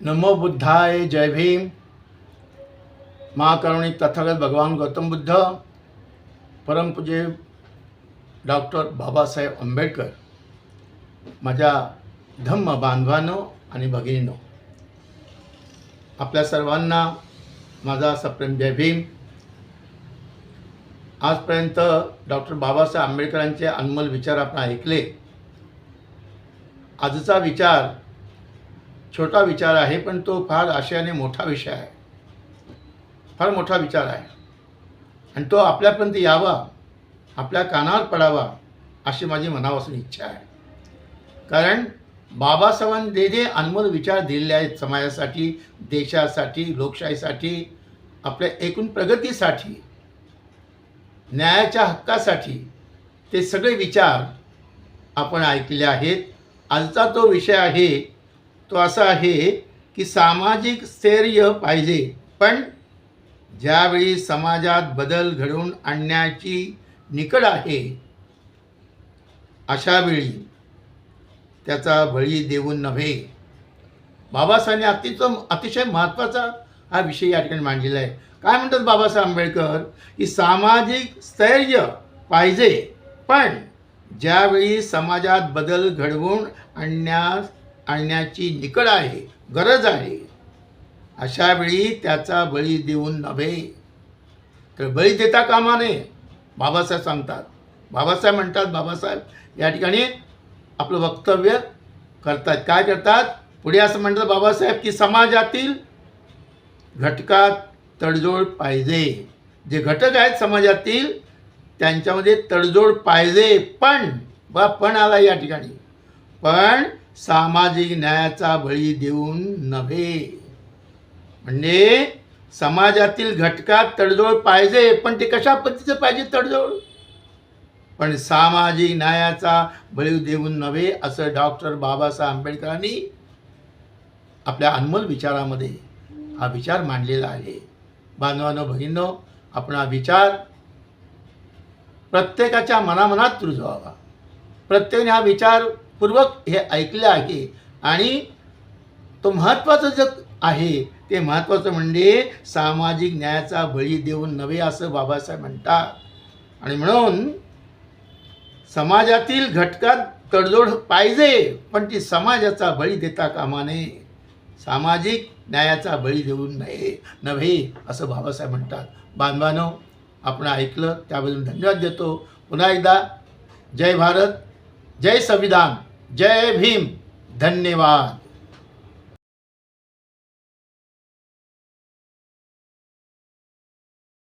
नमो बुद्धाय जय भीम। महाकरुणिक तथागत भगवान गौतम बुद्ध परमपूज्य डॉक्टर बाबासाहेब आंबेडकर माझ्या धम्म बांधवांनो आणि भगिनीनो आपल्या सर्वांना माझा सप्रेम जय भीम. आजपर्यंत डॉक्टर बाबासाहेब आंबेडकरांचे अनमोल विचार आपण ऐकले. आजचा विचार छोटा विचार आहे पण तो फार आशयाने मोठा विषय आहे. फार मोठा विचार आहे. आणि तो आपल्यापर्यंत यावा आपल्या कानावर पडावा अशी माझी मनापासून इच्छा आहे. कारण बाबासाहेबांनी जे जे अनमोल विचार दिलेले आहेत समाजासाठी देशासाठी लोकशाहीसाठी आपल्या एकूण प्रगतीसाठी न्यायाच्या हक्कासाठी ते सगळे विचार आपण ऐकले आहेत. आजचा तो विषय आहे तो असा आहे की सामाजिक स्थैर्य पाहिजे. पण ज्यावेळी समाजात बदल घडवून आणण्याची निकड आहे अशावेळी त्याचा बळी देऊन नव्हे. बाबासाहेबांनी अतिशय अतिशय महत्त्वाचा हा विषय या ठिकाणी मांडलेला आहे. काय म्हणतात बाबासाहेब आंबेडकर? की सामाजिक स्थैर्य पाहिजे पण ज्यावेळी समाजात बदल घडवून आणण्यास आणण्याची निकड आहे गरज आहे. अशा वेळी त्याचा बळी देऊन नव्हे. तर बळी देता कामा नये बाबासाहेब सांगतात. बाबासाहेब म्हणतात बाबासाहेब या ठिकाणी आपलं वक्तव्य करतात. काय करतात? पुढे असं म्हणतात बाबासाहेब की समाजातील घटकात तडजोड पाहिजे. जे घटक आहेत समाजातील त्यांच्यामध्ये तडजोड पाहिजे. पण बा पण आला या ठिकाणी. पण सामाजिक न्यायाचा बळी देऊन नव्हे. म्हणजे समाजातील घटकात तडजोड पाहिजे पण ते कशा पद्धतीचं पाहिजे तडजोड? पण सामाजिक न्यायाचा बळी देऊन नव्हे असं डॉक्टर बाबासाहेब आंबेडकरांनी आपल्या अनमोल विचारामध्ये हा विचार मांडलेला आहे. बांधवानो भगिनो आपण हा विचार प्रत्येकाच्या मनामनात रुजवावा. प्रत्येकाने हा विचार पूर्वक हे ऐकलं आहे. आणि तो महत्त्वाचं जे आहे ते महत्त्वाचं म्हणजे सामाजिक न्यायाचा बळी देऊन नव्हे असं बाबासाहेब म्हणतात. आणि म्हणून समाजातील घटकात तडजोड पाहिजे पण ती समाजाचा बळी देता कामा नये. सामाजिक न्यायाचा बळी देऊन नये नव्हे असं बाबासाहेब म्हणतात. बांधवानो आपण ऐकलं त्याबद्दल धन्यवाद देतो. पुन्हा एकदा जय भारत जय संविधान. जय भीम. धन्यवाद.